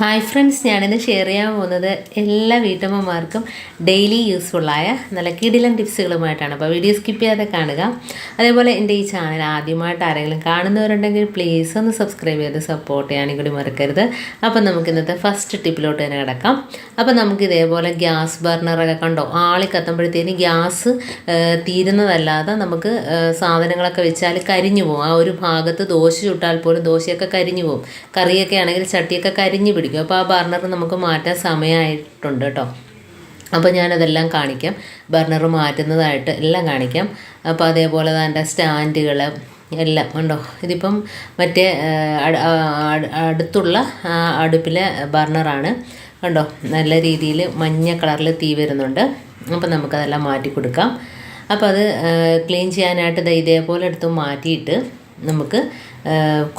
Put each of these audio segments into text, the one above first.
Hi friends ഞാനിന്ന് share ചെയ്യാൻ പോകുന്നത് എല്ലാ വീട്ടമ്മമാർക്കും ഡെയിലി യൂസ്ഫുള്ളായ നല്ല കിടിലൻ ടിപ്സുകളുമായിട്ടാണ് അപ്പോൾ വീഡിയോ സ്കിപ്പ് ചെയ്യാതെ കാണുക. അതേപോലെ എന്റെ ഈ ചാനൽ ആദ്യമായിട്ട് ആരെങ്കിലും കാണുന്നവരുണ്ടെങ്കിൽ പ്ലീസ് ഒന്ന് സബ്സ്ക്രൈബ് ചെയ്ത് സപ്പോർട്ട് ചെയ്യാനും കൂടി മറക്കരുത്. അപ്പോൾ നമുക്ക് ഇന്നത്തെ ഫസ്റ്റ് ടിപ്പിലോട്ട് തന്നെ കിടക്കാം. അപ്പോൾ നമുക്ക് ഇതേപോലെ ഗ്യാസ് ബർണറൊക്കെ കണ്ടോ? ആളി കത്തുമ്പോഴത്തേന് ഗ്യാസ് തീരുന്നതല്ലാതെ നമുക്ക് സാധനങ്ങളൊക്കെ വെച്ചാൽ കരിഞ്ഞു പോകും. ആ ഒരു ഭാഗത്ത് ദോശ ചുട്ടാൽ പോലും ദോശയൊക്കെ കരിഞ്ഞു പോകും. കറിയൊക്കെ ആണെങ്കിൽ ചട്ടിയൊക്കെ കരിഞ്ഞു പിടിക്കും. അപ്പോൾ ആ ബർണർ നമുക്ക് മാറ്റാൻ സമയമായിട്ടുണ്ട് കേട്ടോ അപ്പോൾ ഞാനതെല്ലാം കാണിക്കാം. ബർണർ മാറ്റുന്നതായിട്ട് എല്ലാം കാണിക്കാം. അപ്പോൾ അതേപോലെ തന്നെ സ്റ്റാൻഡുകൾ എല്ലാം ഉണ്ടോ? ഇതിപ്പം മറ്റേ അടുത്തുള്ള അടുപ്പിലെ ബർണറാണ്. കണ്ടോ? നല്ല രീതിയിൽ മഞ്ഞ കളറിൽ തീ വരുന്നുണ്ട്. അപ്പോൾ നമുക്കതെല്ലാം മാറ്റി കൊടുക്കാം. അപ്പോൾ അത് ക്ലീൻ ചെയ്യാനായിട്ട് ഇതേപോലെ എടുത്ത് മാറ്റിയിട്ട് നമുക്ക്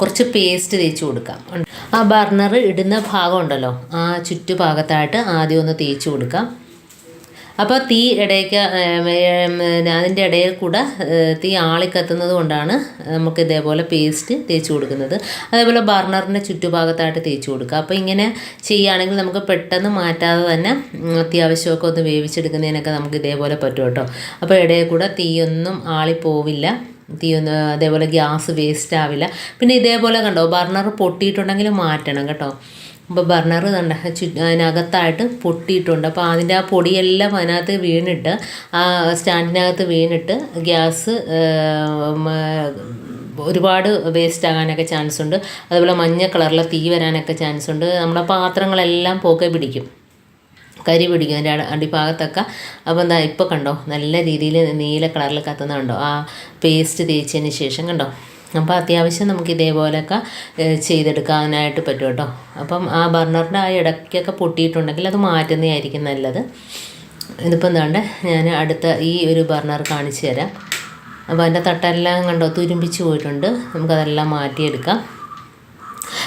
കുറച്ച് പേസ്റ്റ് തേച്ച് കൊടുക്കാം. ആ ബർണർ ഇടുന്ന ഭാഗം ഉണ്ടല്ലോ. ആ ചുറ്റുഭാഗത്തായിട്ട് ആദ്യം ഒന്ന് തേച്ച് കൊടുക്കാം. അപ്പോൾ തീ ഇടയ്ക്ക് അതിന്റെ ഇടയിൽ കൂടെ തീ ആളിക്കത്തുന്നത് കൊണ്ടാണ് നമുക്ക് ഇതേപോലെ പേസ്റ്റ് തേച്ച് കൊടുക്കുന്നത്. അതേപോലെ ബർണറിന്റെ ചുറ്റുഭാഗത്തായിട്ട് തേച്ച് കൊടുക്കുക അപ്പോൾ ഇങ്ങനെ ചെയ്യുകയാണെങ്കിൽ നമുക്ക് പെട്ടെന്ന് മാറ്റാതെ തന്നെ അത്യാവശ്യമൊക്കെ ഒന്ന് വേവിച്ചെടുക്കുന്നതിനൊക്കെ നമുക്ക് ഇതേപോലെ പറ്റും കേട്ടോ. അപ്പോൾ ഇടയിൽ കൂടെ തീയൊന്നും ആളിപ്പോവില്ല. തീയൊന്ന് അതേപോലെ ഗ്യാസ് വേസ്റ്റ് ആവില്ല. പിന്നെ ഇതേപോലെ കണ്ടോ ബർണർ പൊട്ടിയിട്ടുണ്ടെങ്കിൽ മാറ്റണം കേട്ടോ. അപ്പോൾ ബർണർ കണ്ട അതിനകത്തായിട്ട് പൊട്ടിയിട്ടുണ്ട്. അപ്പോൾ അതിന്റെ ആ പൊടിയെല്ലാം അതിനകത്ത് വീണിട്ട് ആ സ്റ്റാൻഡിനകത്ത് വീണിട്ട് ഗ്യാസ് ഒരുപാട് വേസ്റ്റ് ആകാനൊക്കെ ചാൻസ് ഉണ്ട് അതുപോലെ മഞ്ഞ കളറിലെ തീ വരാനൊക്കെ ചാൻസ് ഉണ്ട് നമ്മുടെ പാത്രങ്ങളെല്ലാം പുക പിടിക്കും. കരി പിടിക്കും അതിന്റെ അടി- അടിഭാഗത്തൊക്കെ. അപ്പോൾ എന്താ ഇപ്പോൾ കണ്ടോ നല്ല രീതിയിൽ നീല കളറിൽ കത്തുന്ന കണ്ടോ? ആ പേസ്റ്റ് തേച്ചതിന് ശേഷം കണ്ടോ? അപ്പോൾ അത്യാവശ്യം നമുക്ക് ഇതേപോലെയൊക്കെ ചെയ്തെടുക്കാനായിട്ട് പറ്റും കേട്ടോ. അപ്പം ആ ബർണറിന്റെ ആ ഇടയ്ക്കൊക്കെ പൊട്ടിയിട്ടുണ്ടെങ്കിൽ അത് മാറ്റുന്നതായിരിക്കും നല്ലത്. ഇതിപ്പോൾ എന്താണ്ട് ഞാൻ അടുത്ത ഈ ഒരു ബർണർ കാണിച്ചു തരാം. അപ്പോൾ അതിന്റെ തട്ടെല്ലാം കണ്ടോ തുരുമ്പിച്ച് പോയിട്ടുണ്ട്. നമുക്കതെല്ലാം മാറ്റിയെടുക്കാം.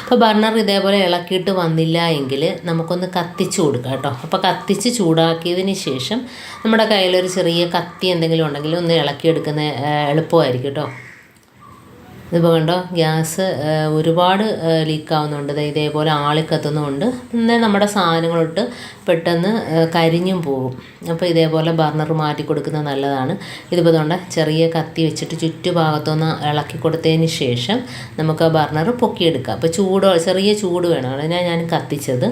അപ്പോൾ ബർണർ ഇതേപോലെ ഇളക്കിയിട്ട് വന്നില്ല എങ്കിൽ നമുക്കൊന്ന് കത്തിച്ച് കൊടുക്കാം കേട്ടോ. അപ്പോൾ കത്തിച്ച് ചൂടാക്കിയതിന് ശേഷം നമ്മുടെ കയ്യിലൊരു ചെറിയ കത്തി എന്തെങ്കിലും ഉണ്ടെങ്കിൽ ഒന്ന് ഇളക്കിയെടുക്കുന്ന എളുപ്പമായിരിക്കും കേട്ടോ. ഇതിപ്പോൾ കണ്ടോ ഗ്യാസ് ഒരുപാട് ലീക്ക് ആവുന്നുണ്ട്. ഇതേപോലെ ആളിക്കത്തുന്നുമുണ്ട് പിന്നെ നമ്മുടെ സാധനങ്ങളൊട്ട് പെട്ടെന്ന് കരിഞ്ഞും പോകും. അപ്പോൾ ഇതേപോലെ ബർണർ മാറ്റി കൊടുക്കുന്നത് നല്ലതാണ്. ഇതിപ്പോൾ തൊണ്ട ചെറിയ കത്തി വെച്ചിട്ട് ചുറ്റുഭാഗത്തുനിന്ന് ഇളക്കി കൊടുത്തതിന് ശേഷം നമുക്ക് ആ ബർണർ പൊക്കിയെടുക്കാം. അപ്പോൾ ചൂട് ചെറിയ ചൂട് വേണം. അതിനാണ് ഞാൻ കത്തിച്ചത്.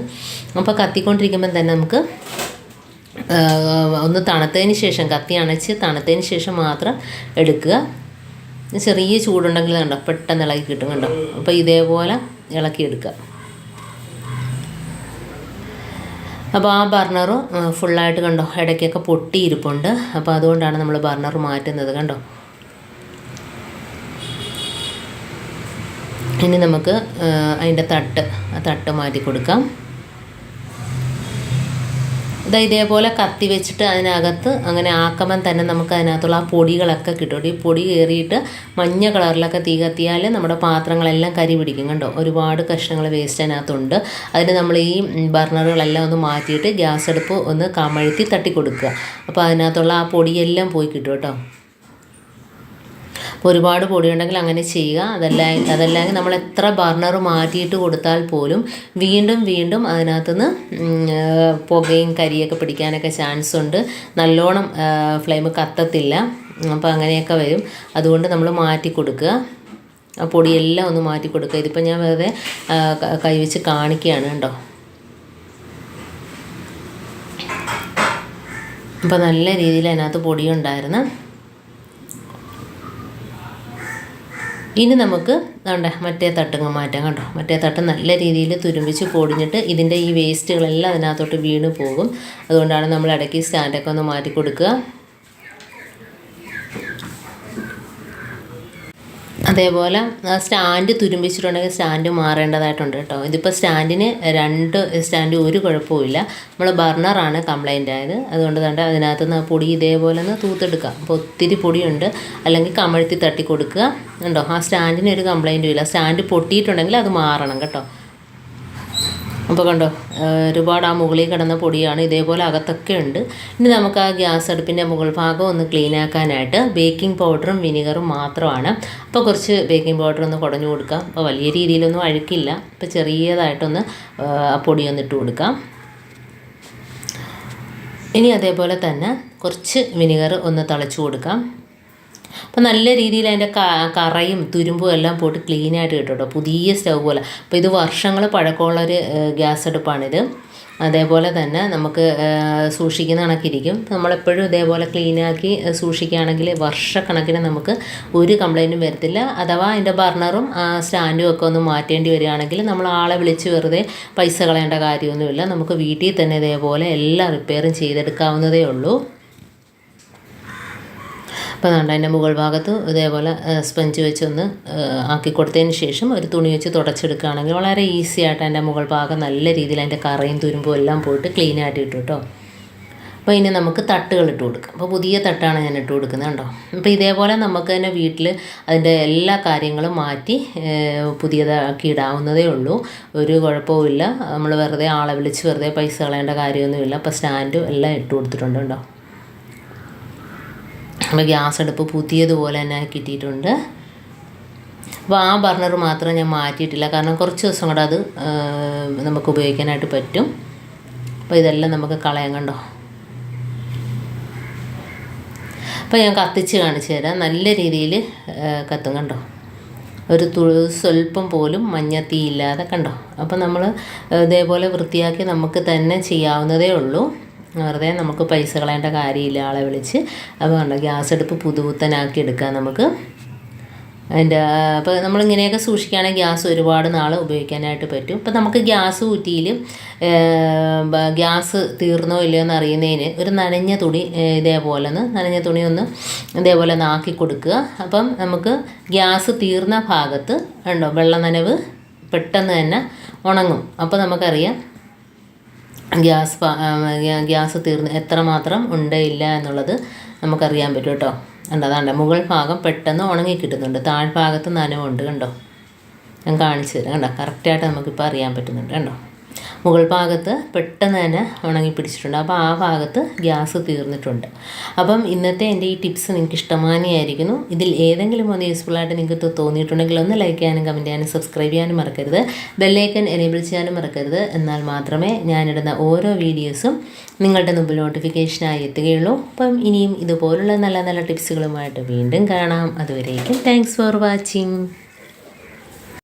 അപ്പോൾ കത്തിക്കൊണ്ടിരിക്കുമ്പം തന്നെ നമുക്ക് ഒന്ന് തണുത്തതിന് ശേഷം കത്തി അണച്ച് തണുത്തതിന് ശേഷം മാത്രം എടുക്കുക. ചെറിയ ചൂടുണ്ടെങ്കിൽ കണ്ടോ പെട്ടെന്ന് ഇളക്കി കിട്ടും കണ്ടോ? അപ്പോൾ ഇതേപോലെ ഇളക്കിയെടുക്കുക. അപ്പോൾ ആ ബർണർ ഫുള്ളായിട്ട് കണ്ടോ ഇടയ്ക്കൊക്കെ പൊട്ടിയിരിപ്പുണ്ട്. അപ്പോൾ അതുകൊണ്ടാണ് നമ്മൾ ബർണർ മാറ്റുന്നത് കണ്ടോ? ഇനി നമുക്ക് അതിന്റെ തട്ട് ആ തട്ട് മാറ്റി കൊടുക്കാം ഇതാ ഇതേപോലെ കത്തി വെച്ചിട്ട് അതിനകത്ത് അങ്ങനെ ആക്കുമ്പം തന്നെ നമുക്ക് അതിനകത്തുള്ള ആ പൊടികളൊക്കെ കിട്ടും ഈ പൊടി കയറിയിട്ട് മഞ്ഞ കളറിലൊക്കെ തീ കത്തിയാൽ നമ്മുടെ പാത്രങ്ങളെല്ലാം കരി പിടിക്കും കണ്ടോ? ഒരുപാട് കഷ്ണങ്ങൾ വേസ്റ്റ് അതിനകത്തുണ്ട്. അതിന് നമ്മൾ ഈ ബർണറുകളെല്ലാം ഒന്ന് മാറ്റിയിട്ട് ഗ്യാസ് അടുപ്പ് ഒന്ന് കമഴ്ത്തി തട്ടി കൊടുക്കുക അപ്പോൾ അതിനകത്തുള്ള ആ പൊടിയെല്ലാം പോയി കിട്ടും കേട്ടോ. ഒരുപാട് പൊടിയുണ്ടെങ്കിൽ അങ്ങനെ ചെയ്യുക. അതല്ല അതല്ലെങ്കിൽ നമ്മൾ എത്ര ബർണർ മാറ്റിയിട്ട് കൊടുത്താൽ പോലും വീണ്ടും വീണ്ടും അതിനകത്തുനിന്ന് പുകയും കരിയൊക്കെ പിടിക്കാനൊക്കെ ചാൻസ് ഉണ്ട്. നല്ലോണം ഫ്ലെയിം കത്തത്തില്ല. അപ്പോൾ അങ്ങനെയൊക്കെ വരും. അതുകൊണ്ട് നമ്മൾ മാറ്റി കൊടുക്കുക. ആ പൊടിയെല്ലാം ഒന്ന് മാറ്റി കൊടുക്കുക. ഇതിപ്പോൾ ഞാൻ വെറുതെ കൈവച്ച് കാണിക്കുകയാണ് കേട്ടോ. അപ്പോൾ നല്ല രീതിയിൽ അതിനകത്ത് പൊടിയുണ്ടായിരുന്നു. ഇനി നമുക്ക് വേണ്ട മറ്റേ തട്ടങ്ങ് മാറ്റാം കണ്ടോ? മറ്റേ തട്ട് നല്ല രീതിയിൽ തുരുമ്പിച്ച് പൊടിഞ്ഞിട്ട് ഇതിന്റെ ഈ വേസ്റ്റുകളെല്ലാം അതിനകത്തോട്ട് വീണ് പോകും. അതുകൊണ്ടാണ് നമ്മൾ ഇടയ്ക്ക് സ്റ്റാൻഡൊക്കെ ഒന്ന് മാറ്റി കൊടുക്കുക. അതേപോലെ സ്റ്റാൻഡ് തുരുമ്പിച്ചിട്ടുണ്ടെങ്കിൽ സ്റ്റാൻഡ് മാറേണ്ടതായിട്ടുണ്ട് കേട്ടോ. ഇതിപ്പോൾ സ്റ്റാൻഡിന് രണ്ട് സ്റ്റാൻഡ് ഒരു കുഴപ്പമില്ല നമ്മൾ ബർണറാണ് കംപ്ലൈന്റ് ആയത്. അതുകൊണ്ട് തന്നെ അതിനകത്ത് നിന്ന് പൊടി ഇതേപോലെ ഒന്ന് തൂത്തെടുക്കാം അപ്പോൾ ഒത്തിരി പൊടിയുണ്ട്. അല്ലെങ്കിൽ കമഴ്ത്തി തട്ടി കൊടുക്കുക. ഉണ്ടോ ആ സ്റ്റാൻഡിന് ഒരു കംപ്ലൈന്റും ഇല്ല. സ്റ്റാൻഡ് പൊട്ടിയിട്ടുണ്ടെങ്കിൽ അത് മാറണം കേട്ടോ. അപ്പോൾ കണ്ടോ ഒരുപാട് ആ മുകളിൽ കിടന്ന പൊടിയാണ് ഇതേപോലെ അകത്തൊക്കെ ഉണ്ട്. ഇനി നമുക്ക് ആ ഗ്യാസ് അടുപ്പിന്റെ മുകൾ ഭാഗം ഒന്ന് ക്ലീൻ ആക്കാനായിട്ട് ബേക്കിംഗ് പൗഡറും വിനിഗറും മാത്രമാണ്. അപ്പോൾ കുറച്ച് ബേക്കിംഗ് പൗഡർ ഒന്ന് കുടഞ്ഞു കൊടുക്കാം. അപ്പോൾ വലിയ രീതിയിലൊന്നും അഴുക്കില്ല. അപ്പോൾ ചെറിയതായിട്ടൊന്ന് ആ പൊടി ഒന്ന് ഇട്ട് കൊടുക്കാം. ഇനി അതേപോലെ തന്നെ കുറച്ച് വിനിഗർ ഒന്ന് തളിച്ചു കൊടുക്കാം. അപ്പം നല്ല രീതിയിൽ അതിന്റെ കറയും തുരുമ്പും എല്ലാം പോയിട്ട് ക്ലീൻ ആയിട്ട് കിട്ടും കേട്ടോ പുതിയ സ്റ്റൗ പോലെ. അപ്പോൾ ഇത് വർഷങ്ങൾ പഴക്കമുള്ളൊരു ഗ്യാസ് അടുപ്പാണിത്. അതേപോലെ തന്നെ നമുക്ക് സൂക്ഷിക്കുന്ന കണക്കിരിക്കും. നമ്മളെപ്പോഴും ഇതേപോലെ ക്ലീനാക്കി സൂക്ഷിക്കുകയാണെങ്കിൽ വർഷക്കണക്കിന് നമുക്ക് ഒരു കംപ്ലൈന്റും വരത്തില്ല. അഥവാ അതിന്റെ ബർണറും സ്റ്റാൻഡും ഒക്കെ ഒന്ന് മാറ്റേണ്ടി വരികയാണെങ്കിൽ നമ്മൾ ആളെ വിളിച്ച് വെറുതെ പൈസ കളയേണ്ട കാര്യമൊന്നുമില്ല. നമുക്ക് വീട്ടിൽ തന്നെ ഇതേപോലെ എല്ലാം റിപ്പയറും ചെയ്തെടുക്കാവുന്നതേ ഉള്ളൂ. അപ്പോൾ അതുകൊണ്ട് അതിന്റെ മുകൾ ഭാഗത്ത് ഇതേപോലെ സ്പഞ്ച് വെച്ചൊന്ന് ആക്കി കൊടുത്തതിന് ശേഷം ഒരു തുണി വെച്ച് തുടച്ചെടുക്കുകയാണെങ്കിൽ വളരെ ഈസി ആയിട്ട് അതിന്റെ മുകൾ ഭാഗം നല്ല രീതിയിൽ അതിന്റെ കറയും തുരുമ്പും എല്ലാം പോയിട്ട് ക്ലീൻ ആയിട്ട് ഇട്ടു കേട്ടോ. അപ്പോൾ ഇനി നമുക്ക് തട്ടുകൾ ഇട്ട് കൊടുക്കാം. അപ്പോൾ പുതിയ തട്ടാണ് ഞാൻ ഇട്ട് കൊടുക്കുന്നത് കേട്ടോ അപ്പോൾ ഇതേപോലെ നമുക്ക് തന്നെ വീട്ടിൽ അതിന്റെ എല്ലാ കാര്യങ്ങളും മാറ്റി പുതിയതാക്കി ഇടാവുന്നതേ ഉള്ളൂ. ഒരു കുഴപ്പവുമില്ല നമ്മൾ വെറുതെ ആളെ വിളിച്ച് വെറുതെ പൈസ കളയേണ്ട കാര്യമൊന്നുമില്ല. അപ്പോൾ സ്റ്റാൻഡും എല്ലാം ഇട്ട് കൊടുത്തിട്ടുണ്ട് കേട്ടോ അപ്പോൾ ഗ്യാസ് അടുപ്പ് പുതിയതുപോലെ തന്നെ കിട്ടിയിട്ടുണ്ട്. അപ്പോൾ ആ ബർണർ മാത്രം ഞാൻ മാറ്റിയിട്ടില്ല. കാരണം കുറച്ച് ദിവസം കൂടെ അത് നമുക്ക് ഉപയോഗിക്കാനായിട്ട് പറ്റും. അപ്പോൾ ഇതെല്ലാം നമുക്ക് കളയാൻ കണ്ടോ? അപ്പോൾ ഞാൻ കത്തിച്ച് കാണിച്ചു തരാം. നല്ല രീതിയിൽ കത്തും കണ്ടോ? ഒരു തു സ്വല്പം പോലും മഞ്ഞത്തീ ഇല്ലാതെ കണ്ടോ? അപ്പോൾ നമ്മൾ ഇതേപോലെ വൃത്തിയാക്കി നമുക്ക് തന്നെ ചെയ്യാവുന്നതേ ഉള്ളൂ. വെറുതെ നമുക്ക് പൈസ കളയേണ്ട കാര്യമില്ല ആളെ വിളിച്ച്. അപ്പോൾ കണ്ടോ ഗ്യാസ് അടുപ്പ് പുതുപുത്തനാക്കി എടുക്കാം നമുക്ക്. അതിന്റെ അപ്പോൾ നമ്മളിങ്ങനെയൊക്കെ സൂക്ഷിക്കുകയാണെങ്കിൽ ഗ്യാസ് ഒരുപാട് നാൾ ഉപയോഗിക്കാനായിട്ട് പറ്റും. ഇപ്പം നമുക്ക് ഗ്യാസ് കുറ്റിയിൽ ഗ്യാസ് തീർന്നോ ഇല്ലയോ എന്ന് അറിയുന്നതിന് ഒരു നനഞ്ഞ തുണി ഇതേപോലെ ഒന്ന് നനഞ്ഞ തുണി ഒന്ന് ഇതേപോലെ ഒന്ന് ആക്കി കൊടുക്കുക. അപ്പം നമുക്ക് ഗ്യാസ് തീർന്ന ഭാഗത്ത് ഉണ്ടോ വെള്ള നനവ് പെട്ടെന്ന് തന്നെ ഉണങ്ങും. അപ്പോൾ നമുക്കറിയാം ഗ്യാസ് ഗ്യാസ് തീർന്ന് എത്രമാത്രം ഉണ്ട് ഇല്ല എന്നുള്ളത് നമുക്കറിയാൻ പറ്റും കേട്ടോ. കണ്ടോ മുകൾ ഭാഗം പെട്ടെന്ന് ഉണങ്ങി കിട്ടുന്നുണ്ട്. താഴ്ഭാഗത്ത് നനവുണ്ട് കണ്ടോ. ഞാൻ കാണിച്ചു തരാം. കണ്ടോ കറക്റ്റായിട്ട് നമുക്കിപ്പോൾ അറിയാൻ പറ്റുന്നുണ്ട്. കണ്ടോ. മുകൾ ഭാഗത്ത് പെട്ടെന്ന് തന്നെ ഉണങ്ങി പിടിച്ചിട്ടുണ്ട്. അപ്പോൾ ആ ഭാഗത്ത് ഗ്യാസ് തീർന്നിട്ടുണ്ട്. അപ്പം ഇന്നത്തെ എന്റെ ഈ ടിപ്സ് നിങ്ങൾക്ക് ഇഷ്ടമാനിയായിരിക്കുന്നു. ഇതിൽ ഏതെങ്കിലും ഒന്ന് യൂസ്ഫുള്ളായിട്ട് നിങ്ങൾക്ക് തോന്നിയിട്ടുണ്ടെങ്കിൽ ഒന്ന് ലൈക്ക് ചെയ്യാനും കമന്റ് ചെയ്യാനും സബ്സ്ക്രൈബ് ചെയ്യാനും മറക്കരുത്. ബെല്ലൈക്കൻ എനേബിൾ ചെയ്യാനും മറക്കരുത്. എന്നാൽ മാത്രമേ ഞാനിടുന്ന ഓരോ വീഡിയോസും നിങ്ങളുടെ മുമ്പിൽ നോട്ടിഫിക്കേഷനായി എത്തുകയുള്ളൂ. അപ്പം ഇനിയും ഇതുപോലുള്ള നല്ല നല്ല ടിപ്സുകളുമായിട്ട് വീണ്ടും കാണാം. അതുവരേക്കും താങ്ക്സ് ഫോർ വാച്ചിങ്